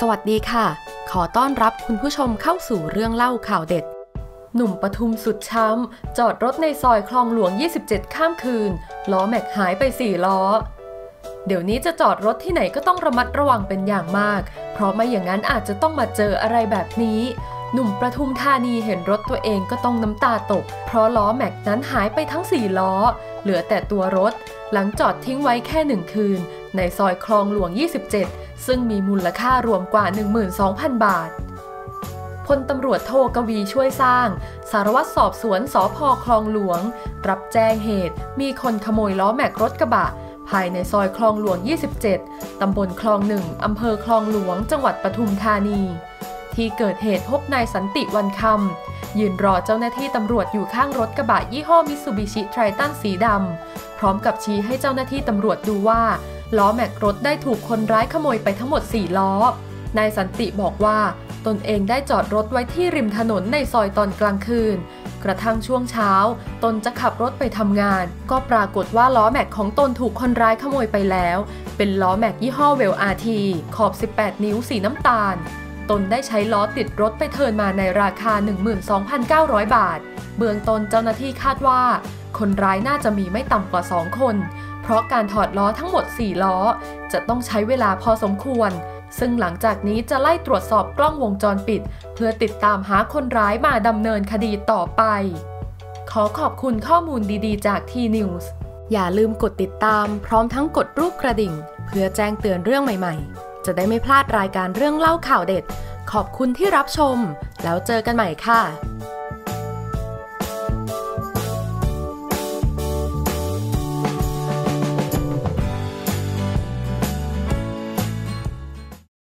สวัสดีค่ะ ขอต้อนรับคุณผู้ชมเข้าสู่เรื่องเล่าข่าวเด็ด หนุ่มปทุมสุดช้ำ จอดรถในซอยคลองหลวง 27 ข้ามคืน ล้อแม็กหายไป 4 ล้อ เดี๋ยวนี้จะจอดรถที่ไหนก็ต้องระมัดระวังเป็นอย่างมาก เพราะไม่อย่างนั้นอาจจะต้องมาเจออะไรแบบนี้ หนุ่มประทุมธานีเห็นรถตัวเองก็ต้องน้ำตาตก เพราะล้อแม็กนั้นหายไปทั้ง 4 ล้อ เหลือแต่ตัวรถ หลังจอดทิ้งไว้แค่หนึ่งคืน ในซอยคลองหลวง 27 ซึ่งมีมูลค่ารวมกว่า 12,000 บาทพลตำรวจโทกวีช่วยสร้าง สารวัตรสอบสวนสอพอคลองหลวง รับแจ้งเหตุ มีคนขโมยล้อแม็กรถกระบะ ภายในซอยคลองหลวง 27 ตำบลคลองหนึ่งอำเภอคลองหลวง จังหวัดปทุมธานี ที่เกิดเหตุพบนายสันติวันคำยืนรอเจ้าหน้าที่ตำรวจอยู่ข้างรถกระบะยี่ห้อมิตซูบิชิไทรตันสีดำ พร้อมกับชี้ให้เจ้าหน้าที่ตำรวจดูว่า ล้อแม็กรถได้ถูกคนร้ายขโมยไปทั้งหมด 4 ล้อ นายสันติบอกว่าตนเองได้จอดรถไว้ที่ริมถนนในซอยตอนกลางคืน กระทั่งช่วงเช้า ตนจะขับรถไปทำงาน ก็ปรากฏว่าล้อแม็กของตนถูกคนร้ายขโมยไปแล้ว เป็นล้อแม็กยี่ห้อเวลอาร์ทีขอบ 18 นิ้วสีน้ำตาล ตนได้ใช้ล้อติดรถไปเทิร์นมาในราคา 12,900 บาท เบื้องต้นเจ้าหน้าที่คาดว่า คนร้ายน่าจะมีไม่ต่ำกว่า 2 คน เพราะการถอดล้อทั้งหมด 4 ล้อ จะต้องใช้เวลาพอสมควร ซึ่งหลังจากนี้จะไล่ตรวจสอบกล้องวงจรปิด เพื่อติดตามหาคนร้ายมาดำเนินคดีต่อไป ขอขอบคุณข้อมูลดีๆ จากทีนิวส์อย่าลืมกดติดตามพร้อมทั้งกดรูปกระดิ่ง เพื่อแจ้งเตือนเรื่องใหม่ๆ จะได้ไม่พลาดรายการเรื่องเล่าข่าวเด็ด ขอบคุณที่รับชม แล้วเจอกันใหม่ค่ะ